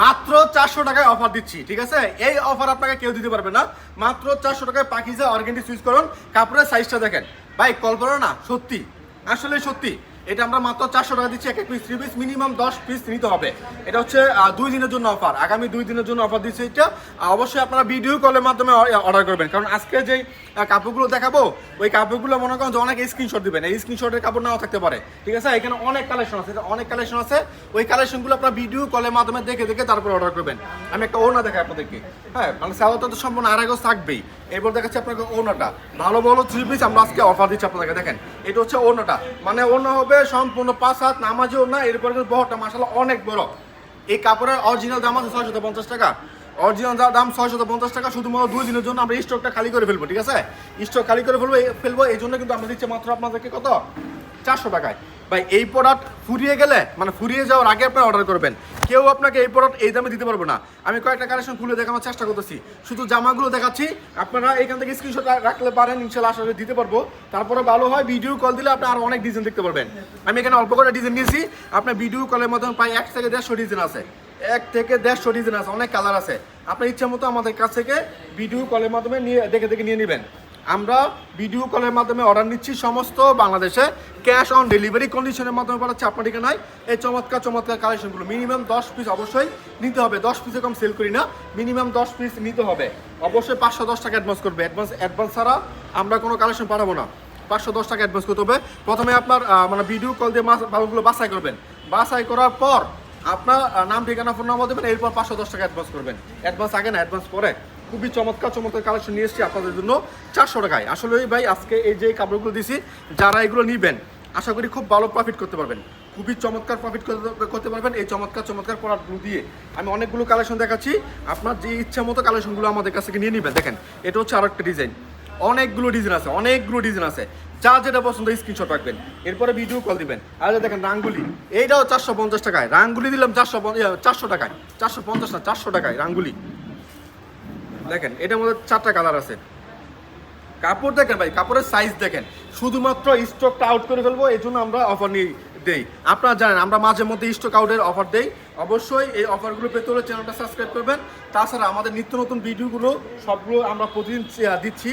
মাত্র চারশো টাকায় অফার দিচ্ছি, ঠিক আছে? এই অফার আপনাকে কেউ দিতে পারবে না। মাত্র চারশো টাকায় পাখিজা অর্গেন্টি সুইচ করুন। কাপড়ের সাইজটা দেখেন। ভাই কল্পনা না, সত্যি। আসলে সত্যি। এটা আমরা মাত্র চারশো টাকা দিচ্ছি, এক এক পিস থ্রি পিস মিনিমাম দশ পিস নিতে হবে। এটা হচ্ছে দুই দিনের জন্য অফার আগামী দুই দিনের জন্য অফার দিচ্ছি এটা। অবশ্যই আপনারা ভিডিও কলের মাধ্যমে অর্ডার করবেন। কারণ আজকে যেই কাপড়গুলো দেখাবো, ওই কাপড়গুলো মনে করেন যে অনেক স্ক্রিনশট দিবেন। এই স্ক্রিনশটের কাপড় নাও থাকতে পারে। ঠিক আছে? এখানে অনেক কালেকশন আছে অনেক কালেকশন আছে। ওই কালেকশনগুলো আপনারা ভিডিও কলের মাধ্যমে দেখে দেখে তারপর অর্ডার করবেন। আমি একটা ওনা দেখাই আপনাদেরকে। হ্যাঁ মানে সাওয়াটা তো সম্পূর্ণ আড়াই গজ থাকবেই। এরপর দেখাচ্ছি আপনাকে ওনাটা ভালো ভালো থ্রি পিস আমরা আজকে অফার দিচ্ছি আপনাদেরকে, দেখেন। এটা হচ্ছে ওনাটা মানে ওনা হবে সম্পূর্ণ পাঁচ হাত, নামাজেও না, এরপরে বহরটা মাসাল অনেক বড়। এই কাপড়ের অরিজিনাল দাম আছে ছয়শত পঞ্চাশ টাকা। অরিজিনাল দাম ছয়শত পঞ্চাশ টাকা, শুধুমাত্র দুই দিনের জন্য আমরা স্টকটা খালি করে ফেলব, ঠিক আছে? স্টক খালি করে ফেলব ফেলব, এই জন্য কিন্তু আমরা দিচ্ছি মাত্র আপনাদেরকে কত? চারশো টাকায়। ভাই, এই প্রোডাক্ট ফুরিয়ে গেলে মানে ফুরিয়ে যাওয়ার আগে আপনারা অর্ডার করবেন। কেউ আপনাকে এই প্রোডাক্ট এই দামে দিতে পারব না। আমি কয়েকটা কালেকশন খুলে দেখানোর চেষ্টা করতেছি। শুধু জামাগুলো দেখাচ্ছি। আপনারা এখান থেকে স্ক্রিনশট রাখলে পারেন, ইনশাল্লাহ আসলে দিতে পারব। তারপরে ভালো হয় ভিডিও কল দিলে আপনি আরও অনেক ডিজাইন দেখতে পারবেন। আমি এখানে অল্প করে ডিজাইন নিয়েছি আপনার ভিডিও কলের মাধ্যমে প্রায় এক থেকে দেড়শো ডিজাইন আছে। এক থেকে দেড়শো ডিজাইন আছে, অনেক কালার আছে। আপনার ইচ্ছা মতো আমাদের কাছ থেকে ভিডিও কলের মাধ্যমে নিয়ে দেখে দেখে নিয়ে নেবেন। আমরা ভিডিও কলের মাধ্যমে অর্ডার নিচ্ছি সমস্ত বাংলাদেশে। ক্যাশ অন ডেলিভারি কন্ডিশনের মাধ্যমে পাঠাচ্ছি আপনার ঠিকানায়। এই চমৎকার চমৎকার কালেকশনগুলো মিনিমাম দশ পিস অবশ্যই নিতে হবে। দশ পিসে কম সেল করি না মিনিমাম দশ পিস নিতে হবে। অবশ্যই পাঁচশো দশ টাকা অ্যাডভান্স করবে। অ্যাডভান্স অ্যাডভান্স ছাড়া আমরা কোনো কালেকশন পাঠাবো না। পাঁচশো দশ টাকা অ্যাডভান্স করতে হবে। প্রথমে আপনার মানে ভিডিও কল দিয়ে বাবুগুলো বাছাই করবেন। বাছাই করার পর আপনার নাম, ঠিকানা ফোন নাম্বার দেবেন, এরপর পাঁচশো দশ টাকা অ্যাডভান্স করবেন। অ্যাডভান্স আগে না অ্যাডভান্স পরে। খুবই চমৎকার চমৎকার কালেকশন নিয়ে এসেছি আপনাদের জন্য। চারশো টাকায়। আসলে ভাই, আজকে এই যে কাপড়গুলো দিছি, যারা এগুলো নিবেন, আশা করি খুব ভালো প্রফিট করতে পারবেন। খুবই চমৎকার প্রফিট করতে পারবেন এই চমৎকার চমৎকার প্রোডাক্টগুলো দিয়ে। আমি অনেকগুলো কালেকশন দেখাচ্ছি। আপনার যে ইচ্ছা মতো কালেকশনগুলো আমাদের কাছ থেকে নিয়ে নেবেন। দেখেন, এটা হচ্ছে আরেকটা ডিজাইন অনেকগুলো ডিজাইন আছে, অনেকগুলো ডিজাইন আছে। যা যেটা পছন্দ স্ক্রিনশট রাখবেন। এরপরে ভিডিও কল দিবেন। আর দেখেন রাঙ্গুলি, এইটাও চারশো পঞ্চাশ টাকায়। রাঙ্গুলি দিলাম চারশো চারশো টাকায়। চারশো পঞ্চাশ না, চারশো টাকায় রাঙ্গুলি। দেখেন এটার মধ্যে চারটা কালার আছে। কাপড় দেখেন ভাই, কাপড়ের সাইজ দেখেন। শুধুমাত্র স্টকটা আউট করে ফেলব, এই জন্য আমরা অফার নিয়ে দেই। আপনারা জানেন, আমরা মাঝে মধ্যে স্টক আউটের অফার দেই। অবশ্যই এই অফারগুলো পেতে হলে চ্যানেলটা সাবস্ক্রাইব করবেন। তাছাড়া আমাদের নিত্য নতুন ভিডিওগুলো সবগুলো আমরা প্রতিদিন দিচ্ছি।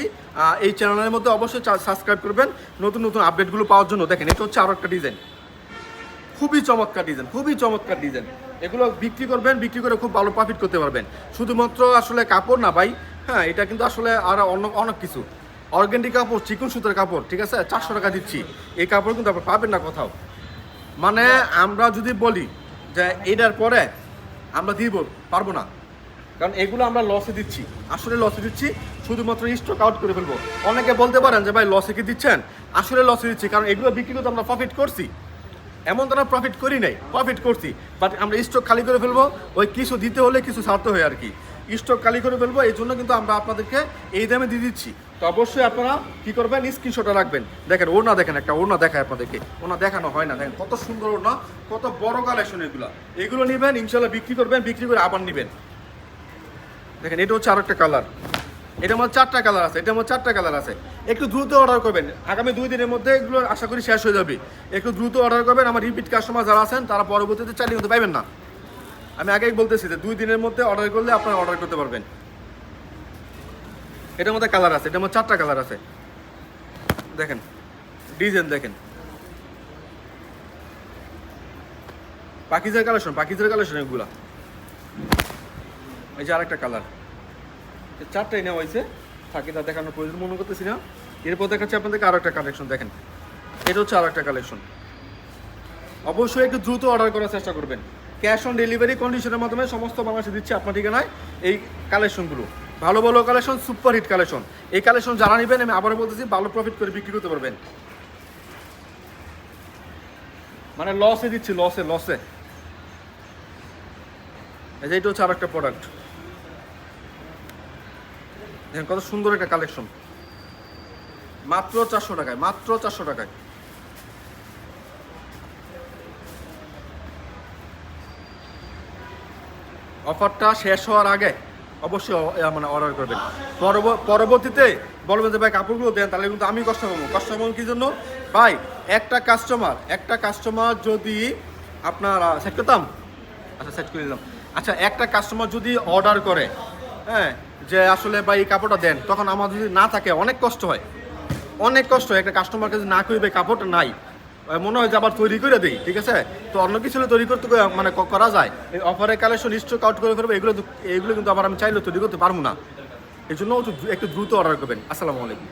এই চ্যানেলের মধ্যে অবশ্যই সাবস্ক্রাইব করবেন। নতুন নতুন আপডেটগুলো পাওয়ার জন্য। দেখেন, এটা হচ্ছে আরও একটা ডিজাইন খুবই চমৎকার ডিজাইন খুবই চমৎকার ডিজাইন এগুলো বিক্রি করবেন, বিক্রি করে খুব ভালো প্রফিট করতে পারবেন। শুধুমাত্র আসলে কাপড় না ভাই হ্যাঁ এটা কিন্তু আসলে আর অন্য, অনেক কিছু। অর্গ্যানিক কাপড়, চিকন সুতার কাপড়, ঠিক আছে? চারশো টাকা দিচ্ছি। এই কাপড় কিন্তু আপনি পাবেন না কোথাও। মানে আমরা যদি বলি যে এটার পরে আমরা দিব, পারব না। কারণ এগুলো আমরা লসে দিচ্ছি। আসলে লসে দিচ্ছি, শুধুমাত্র স্টক আউট করে ফেলব। অনেকে বলতে পারেন যে ভাই লসে কি দিচ্ছেন? আসলে লসে দিচ্ছি, কারণ এগুলো বিক্রি করতে আমরা প্রফিট করছি। এমন তো না প্রফিট করি নাই প্রফিট করছি। বাট আমরা স্টক খালি করে ফেলব, ওই কিছু দিতে হলে কিছু ছাড়তে হয় আর কি। স্টক খালি করে ফেলব, এই জন্য কিন্তু আমরা আপনাদেরকে এই দামে দিয়ে দিচ্ছি। তো অবশ্যই আপনারা কি করবেন? স্ক্রিনশটটা রাখবেন। দেখেন ওনা দেখেন একটা ওনা দেখায় আপনাদেরকে। ওনা দেখানো হয় না, দেখেন, কত সুন্দর ওনা কত বড় কালেকশন এগুলো। এগুলো নেবেন, ইনশাল্লাহ বিক্রি করবেন, বিক্রি করে আবার নেবেন। দেখেন, এটা হচ্ছে আরেকটা কালার এটার মধ্যে চারটা কালার আছে এটার মধ্যে চারটা কালার আছে। একটু দ্রুত অর্ডার করবেন। আগামী দুই দিনের মধ্যে এগুলো আশা করি শেষ হয়ে যাবে। একটু দ্রুত অর্ডার করবেন। আমার রিপিট কাস্টমার যারা আছেন, তারা পরবর্তীতে চালিয়ে হতে পাইবেন না। আমি আগেই বলতেছি যে দুই দিনের মধ্যে অর্ডার করলে আপনারা অর্ডার করতে পারবেন। এটার মধ্যে কালার আছে এটার মধ্যে চারটা কালার আছে। দেখেন ডিজাইন দেখেন। পাকিজার কালেকশন পাকিজার কালেকশন এগুলা। এই যে আরেকটা কালার চারটাই নেওয়া হয়েছে। থাকে তা দেখানোর প্রয়োজন মনে করতেছি না। এরপর দেখাচ্ছি আপনাদেরকে আরও একটা কালেকশন দেখেন। এটা হচ্ছে আরও একটা কালেকশন অবশ্যই একটু দ্রুত অর্ডার করার চেষ্টা করবেন। ক্যাশ অন ডেলিভারি কন্ডিশনের মাধ্যমে সমস্ত বাংলাদেশে দিচ্ছে আপনার ঠিকানায় এই কালেকশনগুলো ভালো ভালো কালেকশন সুপার হিট কালেকশন এই কালেকশন যারা নেবেন, আমি আবারও বলতেছি, ভালো প্রফিট করে বিক্রি করতে পারবেন। মানে লসে দিচ্ছি লসে লসে এই যে এটা হচ্ছে আর একটা প্রোডাক্ট দেখেন কত সুন্দর একটা কালেকশন। মাত্র চারশো টাকায়, মাত্র চারশো টাকায়। অফারটা শেষ হওয়ার আগে অবশ্যই মানে অর্ডার করবেন। পরব- পরবর্তীতে বলবেন যে, ভাই, কাপড়গুলো দেন, তাহলে কিন্তু আমি কষ্ট পাবো। কষ্ট পাবো কি জন্য? ভাই, একটা কাস্টমার একটা কাস্টমার যদি আপনার সেট করতাম? আচ্ছা সেট করে দিলাম। আচ্ছা একটা কাস্টমার যদি অর্ডার করে হ্যাঁ যে আসলে ভাই এই কাপড়টা দেন, তখন আমার যদি না থাকে, অনেক কষ্ট হয়। অনেক কষ্ট হয়, একটা কাস্টমারকে যদি না কইবে কাপড়টা নাই। মনে হয় যে আবার তৈরি করে দিই, ঠিক আছে? তো অন্য কিছু তৈরি করতে মানে করা যায়। এই অফারের কালেকশন স্টক আউট করে ফেলব, এগুলো এগুলো কিন্তু আবার আমি চাইলেও তৈরি করতে পারব না। এই জন্য একটু দ্রুত অর্ডার করবেন। আসসালামু আলাইকুম।